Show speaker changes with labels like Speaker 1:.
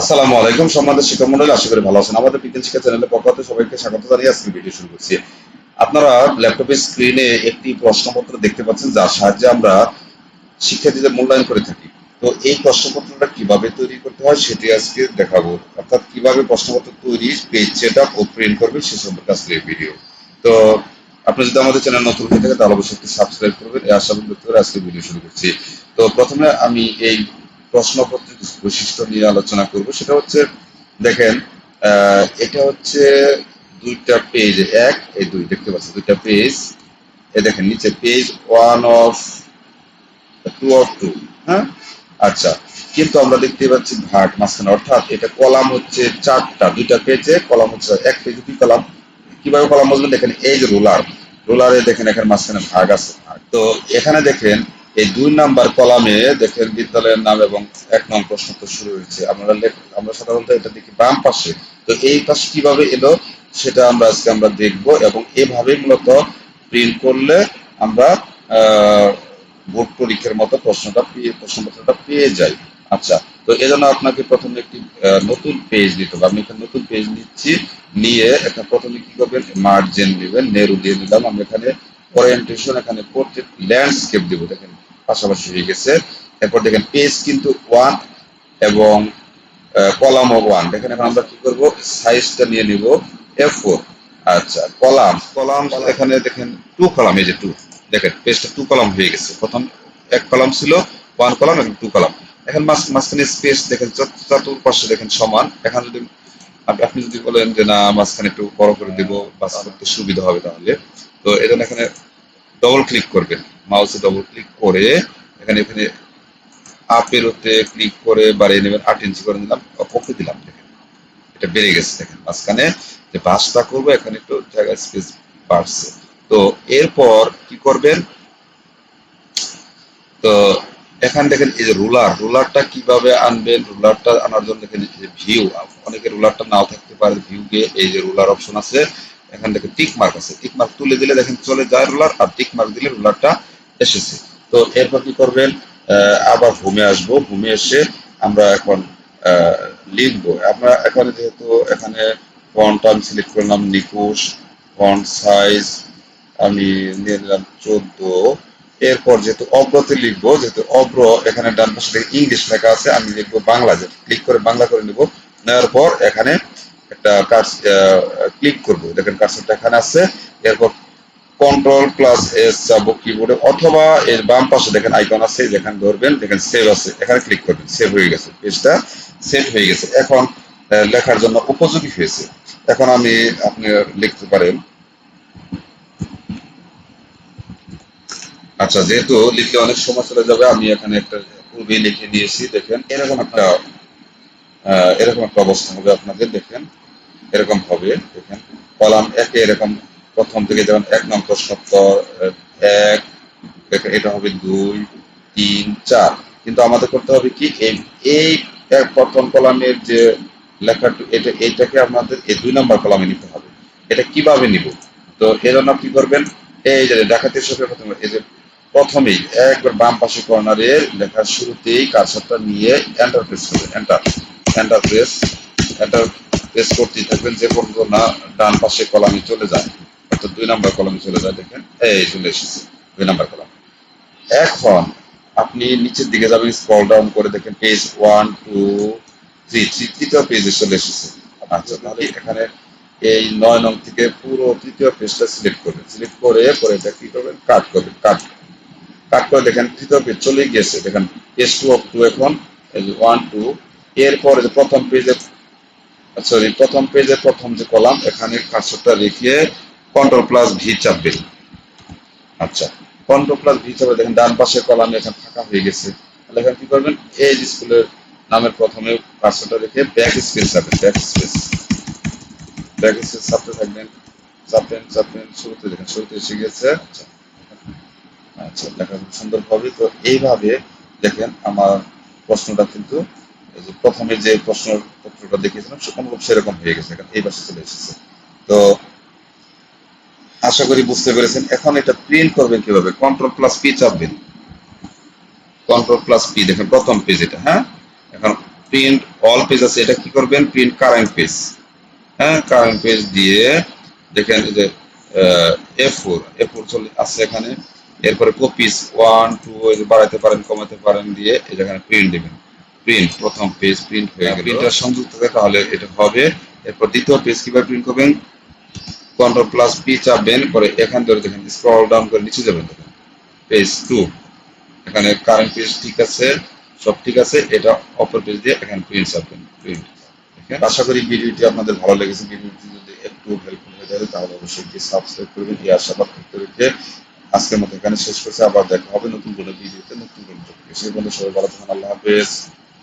Speaker 1: আসসালামু আলাইকুম সম্মানিত শিক্ষক মন্ডলী আশা করি ভালো আছেন। আমাদের বিজ্ঞান শিক্ষা চ্যানেলের পক্ষ থেকে সবাইকে স্বাগত জানিয়ে আজকে ভিডিও শুরু করছি। আপনারা ল্যাপটপের স্ক্রিনে একটি প্রশ্নপত্র দেখতে পাচ্ছেন, যার সাহায্যে আমরা শিক্ষার্থীদের মূল্যায়ন করে থাকি। তো এই প্রশ্নপত্রটা কীভাবে তৈরি করতে হয় সেটি আজকে দেখাবো। অর্থাৎ কীভাবে প্রশ্নপত্র তৈরি পেজ সেট আপ ও প্রিন্ট করবে সে সম্পর্কে আজকে এই ভিডিও তো আপনি যদি আমাদের চ্যানেল নতুন হয়ে থাকে তাহলে অবশ্যই একটি সাবস্ক্রাইব করবেন। এই আশা করে আজকে ভিডিও শুরু করছি। তো প্রথমে আমি এই প্রশ্নপত্রের কিছু বৈশিষ্ট্য নিয়ে আলোচনা করব। সেটা হচ্ছে, দেখেন এটা হচ্ছে দুইটা পেজ এক, এই দুই, দেখতে পাচ্ছি দুইটা পেজ এ দেখেন, নিচে page one of two of two হ্যাঁ? আচ্ছা কিন্তু আমরা দেখতে পাচ্ছি ভাগ, মাঝখানে, অর্থাৎ এটা কলাম হচ্ছে চারটা, দুইটা পেজে কলাম হচ্ছে এক পেজে দুই কলাম। কীভাবে কলাম বলবেন দেখেন, এই যে রোলার, রোলারে দেখেন, এখানে মাঝখানে ভাগ আছে, ভাগ। তো এখানে দেখেন এই দুই নাম্বার কলামে দেখেন বিদ্যালয়ের নাম এবং এক নং প্রশ্ন তো শুরু হয়েছে। আমরা আমরা সাধারণত এটা দেখি বাম পাশে। তো এই পাশে কীভাবে এলো সেটা আমরা আজকে আমরা দেখব এবং এভাবে মূলত প্রিন্ট করলে আমরা বোর্ড পরীক্ষার মতো প্রশ্নটা পেয়ে প্রশ্নপত্রটা পেয়ে যাই। আচ্ছা তো এজন্য আপনাকে প্রথমে একটি নতুন পেজ দিতে হবে। আমি এখানে নতুন পেজ নিচ্ছি। নিয়ে এখানে প্রথমে কি করবেন? মার্জিন নেবেন নেরু দিয়ে নিলাম আমি এখানে ওরিয়েন্টেশন এখানে পোর্ট্রেট ল্যান্ডস্কেপ দিব। দেখেন পাশাপাশি হয়ে গেছে। এরপর দেখেন পেজ কিন্তু ওয়ান এবং কলাম ওয়ান দেখেন এখন আমরা কি করব? সাইজটা নিয়ে নিব। এফ আচ্ছা কলাম কলাম এখানে দেখেন টু কলাম এই যে টু দেখেন পেজটা টু কলাম হয়ে গেছে। প্রথম এক কলাম ছিল ওয়ান কলাম এবং টু কলাম এখন মাঝ মাঝখানে স্পেস দেখেন চত- চতুর্পাশে দেখেন সমান। এখন যদি আপনি যদি বলেন যে না, মাঝখানে একটু বড় করে দিব, বাস করতে সুবিধা হবে তাহলে। তো জন্য এখানে ডবল ক্লিক করবেন। মাউসে ডবল ক্লিক করে এখানে এখানে আপের ওতে ক্লিক করে বাড়িয়ে নেবেন আট ইঞ্চি করে নিলাম ওকে দিলাম, দেখেন। এটা বেড়ে গেছে, দেখেন, মাঝখানে যে বাসটা করব, এখানে একটু জায়গা স্পেস বাড়ছে। তো এরপর কি করবেন? তো এখানে দেখেন, এই যে রুলার রুলারটা কীভাবে আনবেন? রুলারটা আনার জন্য দেখেন যে ভিউ অনেকে রুলারটা নাও থাকতে পারে ভিউ গে এই যে রুলার অপশন আছে। এখান থেকে টিক মার্ক আছে। টিক মার্ক তুলে দিলে দেখেন, চলে যায় রুলার আর টিক মার্ক দিলে রুলারটা এসেছে। তো এরপর কি করবেন? আবার হোমে আসব। হোমে এসে আমরা এখন লিখব। আমরা এখানে যেহেতু এখানে ফন্ট আমি সিলেক্ট করলাম নিকুশ ফন্ট সাইজ আমি নিয়ে নিলাম চোদ্দ। এরপর যেহেতু অব্রতে লিখব, যেহেতু অব্র এখানে ডান পাশে দেখে ইংলিশ লেখা আছে, আমি লিখব বাংলা। যে ক্লিক করে বাংলা করে নিব। নেওয়ার পর এখানে একটা কার্স ক্লিক করব। দেখেন কার্সরটা এখানে আছে। এরপর কন্ট্রোল প্লাস এস যাব কিবোর্ডে অথবা এর বাম পাশে দেখেন আইকন আছে, যেখানে ধরবেন, দেখেন সেভ আছে। এখানে ক্লিক করবেন সেভ হয়ে গেছে। পেজটা সেভ হয়ে গেছে। এখন লেখার জন্য উপযোগী হয়েছে। এখন আমি আপনি লিখতে পারেন। আচ্ছা যেহেতু লিখলে অনেক সময় চলে যাবে, আমি এখানে একটা পূর্বে লিখে নিয়েছি, দেখেন। এরকম একটা এরকম একটা অবস্থা হবে আপনাদের, দেখেন। এরকম হবে, দেখেন। কলাম একে এরকম প্রথম থেকে যেমন এক নং প্রশ্নোত্তর এক এটা হবে দুই, তিন, চার। কিন্তু আমাদের করতে হবে কি, এই প্রথম কলামের যে লেখাটা এটা এইটাকে আমাদের এই দুই নম্বর কলামে নিতে হবে। এটা কীভাবে নিব? তো এর জন্য কি করবেন, এই যে ডাকাতি হিসেবে প্রথমে, এই যে প্রথমেই একবার বাম পাশে কর্নারে লেখার শুরুতেই কার্সরটা নিয়ে এন্টার প্রেস করবেন। Enter enter press enter press করতেই থাকবেন, যে পর্যন্ত না ডান পাশে কলামে চলে যায়। অর্থাৎ দুই নাম্বার কলামে চলে যায় দেখেন। এই চলে এসেছে, দুই নাম্বার কলাম। এখন আপনি নিচের দিকে যাবেন স্ক্রল ডাউন করে দেখেন পেজ ওয়ান টু থ্রি তৃতীয় পেজে চলে এসেছে। আচ্ছা তাহলে এখানে এই নয় নং থেকে পুরো তৃতীয় পেজটা সিলেক্ট করবেন। সিলেক্ট করে, পরে এটা কি করবেন? কাট করবেন কাট কাট করে দেখেন, তৃতীয় পেজ চলে গিয়েছে দেখেন পেজ টু অফ টু এখন ওয়ান টু এরপরে প্রথম পেজে সরি প্রথম পেজে প্রথম যে কলাম, এখানে কার্সরটা রেখে কন্ট্রোল প্লাস ভি চাপবেন। আচ্ছা কন্ট্রোল প্লাস ভি চাপে দেখেন ডান পাশের কলামে এখন ফাঁকা হয়ে গেছে। তাহলে এখানে কি করবেন? এই স্কুলের নামের প্রথমে কার্সরটা রেখে ব্যাক স্পেস চাপবেন ব্যাক স্পেস ব্যাক স্পেস চাপতে থাকবেন, চাপবেন চাপবেন, শুরুতে দেখেন, শুরুতে এসে গেছে। আচ্ছা আচ্ছা দেখা খুব সুন্দর হবে। তো এইভাবে দেখেন আমার প্রশ্নটা কিন্তু প্রথমে যে প্রশ্ন পত্রটা দেখিয়েছিলাম, সে অনুরূপ সেরকম হয়ে গেছে। এই পাশে চলে এসেছে। তো আশা করি বুঝতে পেরেছেন। এখন এটা প্রিন্ট করবেন কীভাবে? কন্ট্রোল প্লাস পি চাপবেন। কন্ট্রোল প্লাস পি দেখেন প্রথম পেজ এটা হ্যাঁ? এখন প্রিন্ট অল পেজ আছে এটা কি করবেন? প্রিন্ট কারেন্ট পেজ হ্যাঁ কারেন্ট পেজ দিয়ে দেখেন যে এ ফোর এ ফোর চলে আছে এখানে। এরপরে কপিস ওয়ান টু বাড়াতে পারেন কমাতে পারেন দিয়ে এখানে প্রিন্ট দেবেন। প্রিন্ট প্রথম পেজ প্রিন্ট হয়ে গেল। প্রিন্টার সংযুক্ত থাকে তাহলে এটা হবে। এরপর দ্বিতীয় পেজ কীভাবে প্রিন্ট করবেন? কন্ট্রোল প্লাস পি চাপবেন পরে এখান ধরে দেখেন স্ক্রল ডাউন করে নিচে যাবেন দেখেন। পেজ টু এখানে কারেন্ট পেজ ঠিক আছে সব ঠিক আছে এটা অপর পেজ দিয়ে এখানে প্রিন্ট চাপবেন প্রিন্ট আশা করি ভিডিওটি আপনাদের ভালো লেগেছে। ভিডিওটি যদি একটু হেল্পফুল হয়ে যায় তাহলে অবশ্যই একটি সাবস্ক্রাইব করবেন। এই আশাবাদ করতে রেখে আজকের মতো এখানে শেষ করছে। আবার দেখা হবে নতুন কোনো ভিডিওতে নতুন কোনো টপিকে সেই বন্ধু সবাই ভালো থাকুন আল্লাহ হাফেজ।